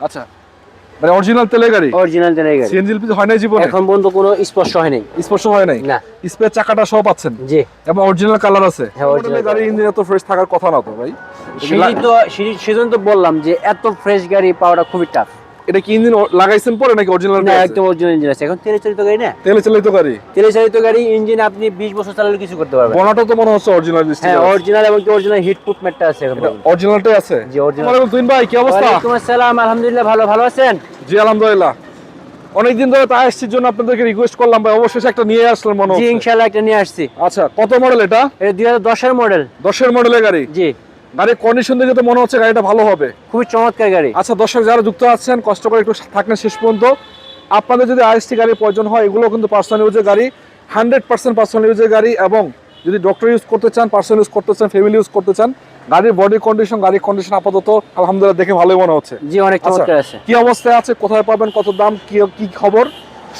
আচ্ছা। মানে অরিজিনাল তেলের গাড়ি? অরিজিনাল তেলের গাড়ি। সিএনজি এলপিজি হয় নাই জীবনে? এখন পর্যন্ত কোনো স্পর্শ হয় নাই। স্পর্শ হয় নাই? না। স্পেয়ার চাকাটা সব পাচ্ছেন? জি। এবং অরিজিনাল কালার আছে। হ্যাঁ, অরিজিনাল গাড়ি ইঞ্জিন এত ফ্রেশ থাকার কথা না তো ভাই। সেজন্য তো বললাম যে এত ফ্রেশ গাড়ি পাওয়াটা খুবই টাফ এটা কি ইঞ্জিন লাগাইছেন পরে নাকি অরিজিনাল না একদম অরিজিনাল ইঞ্জিন আছে। এখন তেলে চালিত গাড়ি না? তেলে চালিত গাড়ি? তেলে চালিত গাড়ি ইঞ্জিন আপনি বিশ বছর চালালে কিছু করতে পারবেন। বনাটা তো মনে হচ্ছে অরিজিনাল হ্যাঁ অরিজিনাল এবং অরিজিনাল হিট প্রুফ ম্যাটটা আছে এখন অরিজিনালটাই আছে? জি অরিজিনাল ভাই কি অবস্থা? ওয়ালাইকুম আসসালাম আলহামদুলিল্লাহ ভালো ভালো আছেন? জি আলহামদুলিল্লাহ। অনেকদিন ধরে তাই আসছির জন্য আপনাদেরকে রিকোয়েস্ট করলাম ভাই। অবশ্যই একটা নিয়ে আসলাম মনে জি ইনশাআল্লাহ একটা নিয়ে আসছি। আচ্ছা কত মডেল এটা? এটা দুই হাজার দশের মডেল দশের মডেলের গাড়ি? জি। গাড়ির কন্ডিশন দেখে তো মনে হচ্ছে গাড়িটা ভালো হবে। খুবই চমৎকার গাড়ি। আচ্ছা দর্শক যারা যুক্ত আছেন কষ্ট করে একটু থাকলেন শেষ পর্যন্ত। আপনাদের যদি আইএসটি গাড়ির প্রয়োজন হয় এগুলো কিন্তু পার্সোনাল ইউজের গাড়ি হান্ড্রেড পার্সেন্ট পার্সোনাল ইউজের গাড়ি এবং যদি ডক্টর ইউজ করতে চান পার্সোনাল ইউজ করতে চান ফ্যামিলি ইউজ করতে চান গাড়ির বডি কন্ডিশন গাড়ির কন্ডিশন আপাতত আলহামদুলিল্লাহ দেখে ভালোই মনে হচ্ছে। জি অনেক আচ্ছা, চমৎকার আছে। কি অবস্থায় আছে কোথায় পাবেন কত দাম কি কি খবর?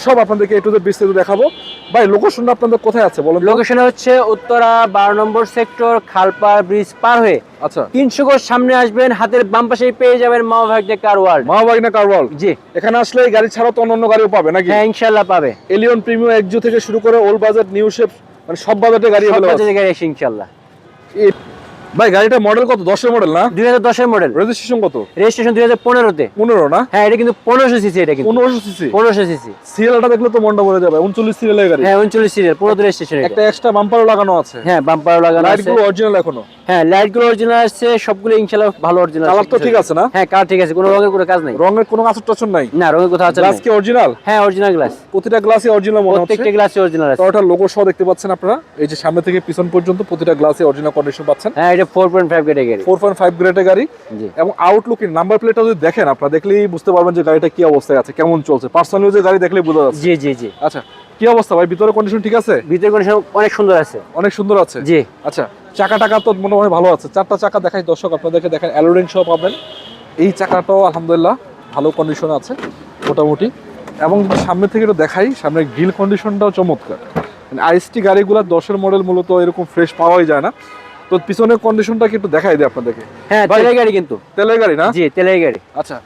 সব আপনাদেরকে একটু বিস্তারিত দেখাবো। ভাই লোকেশনটা আপনাদের কোথায় আছে বলেন লোকেশন হচ্ছে উত্তরা বারো নম্বর সেক্টর খালপাড় ব্রিজ পার হয়ে আচ্ছা। তিনশো গজ সামনে আসবেন হাতের বাম পাশে পেয়ে যাবেন মা ভাগ্যে কার ওয়ার্ল্ড মহাবাগিনা কারওয়াল জি। এখানে আসলে এই গাড়ি ছাড়া তো অন্য গাড়িও পাবে নাকি? হ্যাঁ ইনশাল্লাহ পাবে। এলিয়ন প্রিমিয়াম এক্সজো থেকে শুরু করে ওল্ড বাজেট নিউ শেপ মানে সব বাজেটে গাড়ি সব। বাজারে গাড়ি ইনশাল্লাহ ভাই গাড়িটা মডেল কত? দশের মডেল না? দুই হাজার দশের মডেল রেজিস্ট্রেশন কত? রেজিস্ট্রেশন দুই হাজার পনেরোতে। পনেরো না? হ্যাঁ এটা কিন্তু পনেরোশো সিসি এটা কিন্তু। পনেরোশো সিসি পনেরোশো সিসি সিরিয়ালটা দেখলে তো মনটা ভরে যাবে। উনচল্লিশ সিরিয়ালের গাড়ি। হ্যাঁ উনচল্লিশ সিরিয়াল পনেরো রেজিস্ট্রেশন একটা এক্সট্রা বাম্পারও লাগানো আছে। হ্যাঁ বাম্পারও লাগানো আছে। গুলো অরিজিনাল এখনও? হ্যাঁ লাইটগুলো অরিজিনাল আছে সবগুলো ইনশাল্লাহ ভালো অরিজিনাল কালার তো ঠিক আছে না? হ্যাঁ কালার ঠিক আছে কোনো রঙের কোনো কাজ নাই। রঙের কোনো আচর টাচর নাই? না রঙের কোথাও আছে গ্লাস কি অরিজিনাল হ্যাঁ অরিজিনাল গ্লাস প্রতিটা গ্লাসই অরিজিনাল মনে হচ্ছে। প্রত্যেকটা গ্লাসে অরিজিনাল আছে। টয়োটার লোগো সহ দেখতে পাচ্ছেন আপনারা। এই যে সামনে থেকে পিছন পর্যন্ত প্রতিটা গ্লাসে অরিজিনাল কন্ডিশন পাচ্ছেন। হ্যাঁ এটা গ্রেডের গাড়ি। এবং আউটলুকিং নাম্বার প্লেটটা যদি দেখেন আপনারা দেখলেই বুঝতে পারবেন যে গাড়িটা কি অবস্থায় আছে কেমন চলছে। পার্সোনাল ইউজের গাড়ি দেখলেই বোঝা যাচ্ছে। জি জি জি। আচ্ছা কি অবস্থা ভাই? ভিতরে কন্ডিশন ঠিক আছে? ভিতরে কন্ডিশন অনেক সুন্দর আছে। অনেক সুন্দর আছে? জি। আচ্ছা চাকা টাকা তো মনে হয় ভালো আছে। চারটা চাকা দেখাই দর্শক আপনাদেরকে দেখেন অ্যালোরিং সহ পাবেন। এই চাকাটাও আলহামদুলিল্লাহ ভালো কন্ডিশন আছে মোটামুটি। এবং সামনে থেকে একটু দেখাই সামনে গ্রিল কন্ডিশনটাও চমৎকার। মানে আইএসটি গাড়িগুলো দশের মডেল মূলত এরকম ফ্রেশ পাওয়াই যায় না। তো পিছনের কন্ডিশনটা কি একটু দেখাই দিই আপনাদেরকে? হ্যাঁ তেলের গাড়ি কিন্তু। তেলের গাড়ি না? জি তেলের গাড়ি আচ্ছা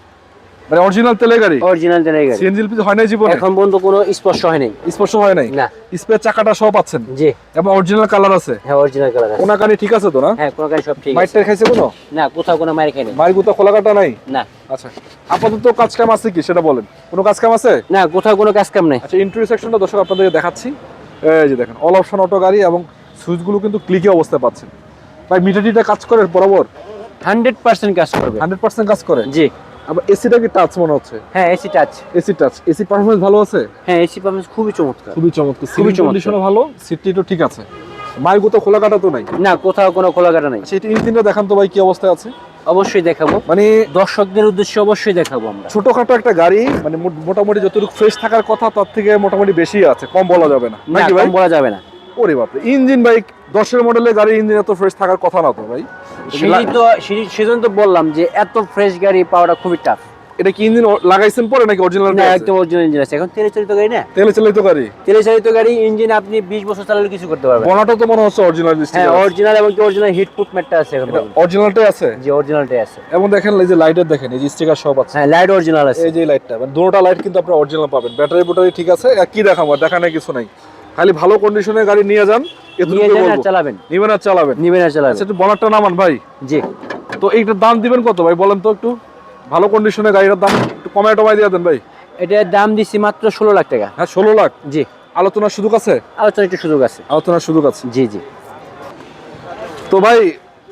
মানে অরিজিনাল তেলের গাড়ি অরিজিনাল তেলের গাড়ি সিএনজি এলপিজি হয় নাই জীবনে? এখন পর্যন্ত কোনো স্পর্শ হয় নাই। স্পর্শ হয় নাই? না। স্পেয়ার চাকাটা সহ পাচ্ছেন? জি। এবং অরিজিনাল কালার আছে? হ্যাঁ অরিজিনাল কালার আছে। কোনাকানি ঠিক আছে তো না? হ্যাঁ কোনো গাড়ি সব ঠিক আছে। মাইটটা খাইছে কোনো? না কোথাও কোনো মায়ের খাই নাই মায়ের গুতা খোলা কাটা নাই? না। আচ্ছা আপাতত কাজ কাম আছে কি? সেটা বলেন। কোনো কাজ কাম আছে? না কোথাও কোনো কাজ কাম নাই। আচ্ছা ইন্টারভিউ সেকশনটা দর্শক আপনাদেরকে দেখাচ্ছি। এই যে দেখেন অল অপশন অটো গাড়ি এবং সুইচগুলো কিন্তু ক্লিকে অবস্থায় পাচ্ছেন। ভাই মিটারটিটা কাজ করে বরাবর? হান্ড্রেড পার্সেন্ট কাজ করবে। হান্ড্রেড পার্সেন্ট কাজ করে? জি। আবার এসিটা কি টাচ মনে হচ্ছে? হ্যাঁ AC touch AC touch AC performance ভালো আছে? হ্যাঁ এসি পারফরমেন্স খুবই চমৎকার। খুবই চমৎকার। খুবই চমৎকার। ভালো সিটটি তো ঠিক আছে। গুতা খোলা কাটা তো নাই? না কোথাও কোনো খোলা কাটা নাই। সেটা ইঞ্জিনটা দেখান তো ভাই কি অবস্থায় আছে? অবশ্যই দেখাবো। মানে দর্শকদের উদ্দেশ্যে অবশ্যই দেখাবো আমরা। ছোটখাটো একটা গাড়ি মানে মোটামুটি যতটুকু ফ্রেশ থাকার কথা তার থেকে মোটামুটি বেশি আছে। কম বলা যাবে না। না নাকি ভাই? কম বলা যাবে না। ওরে বাপরে ইঞ্জিন বাইক দশের মডেলের গাড়ি ইঞ্জিন এত ফ্রেশ থাকার কথা না তো ভাই। সিঁড়ি তো সেজন্য তো বললাম যে এত ফ্রেশ গাড়ি পাওয়াটা খুবই টাফ এটা কি ইঞ্জিন লাগাইছেন পরে নাকি অরিজিনাল না একদম অরিজিনাল ইঞ্জিন আছে। এখন তেলে চালিত গাড়ি না? তেলে চালিত গাড়ি? তেলে চালিত গাড়ি ইঞ্জিন আপনি বিশ বছর চালালে কিছু করতে পারবেন। বনাটা তো মনে হচ্ছে অরিজিনাল হ্যাঁ অরিজিনাল এবং অরিজিনাল হিট প্রুফ ম্যাটটা আছে এখন অরিজিনালটাই আছে? জি অরিজিনালটাই আছে। এবং দেখেন এই যে লাইটের দেখেন এই যে স্টিকার সব আছে। হ্যাঁ লাইট অরিজিনাল আছে। এই যে লাইটটা মানে দুটোটা লাইট কিন্তু আপনারা অরিজিনাল পাবেন। ব্যাটারি ব্যাটারি ঠিক আছে আর কি দেখাবো দেখানোর কিছু নাই। খালি ভালো কন্ডিশনের গাড়ি নিয়ে যান নিয়ে এতটুকু যান আর বলব। চালাবেন। নিবেন আর চালাবেন। নিবেন আর চালাবেন। আচ্ছা একটু বনারটা নামান ভাই। জি। তো এইটার দাম দিবেন কত ভাই বলেন তো একটু? ভালো কন্ডিশনের গাড়িটার দাম একটু কমায় টমায় দিয়ে দেন ভাই। এটার দাম দিছি মাত্র ষোলো লাখ টাকা। হ্যাঁ ষোলো লাখ? জি। আলোচনার সুযোগ আছে? আলোচনা একটু সুযোগ আছে। আলোচনার সুযোগ আছে। জি জি। তো ভাই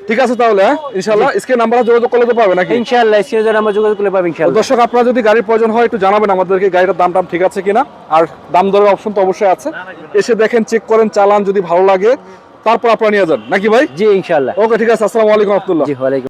ঠিক আছে তাহলে ইনশাআল্লাহ ইনশাল্লাহ স্ক্রিন নাম্বার যোগাযোগ করলে তো পাবে নাকি? ইনশাআল্লাহ স্ক্রিনে নাম্বার যোগাযোগ করলে পাবেন ইনশাআল্লাহ। দর্শক আপনারা যদি গাড়ির প্রয়োজন হয় একটু জানাবেন আমাদেরকে গাড়িটার দাম টাম ঠিক আছে কিনা। আর দাম দরের অপশন তো অবশ্যই আছে। এসে দেখেন চেক করেন চালান যদি ভালো লাগে তারপর আপনারা নিয়ে যান। নাকি ভাই? জি ইনশাআল্লাহ। ওকে ঠিক আছে আসসালামু আলাইকুম আব্দুল্লাহ জি ওয়ালাইকুম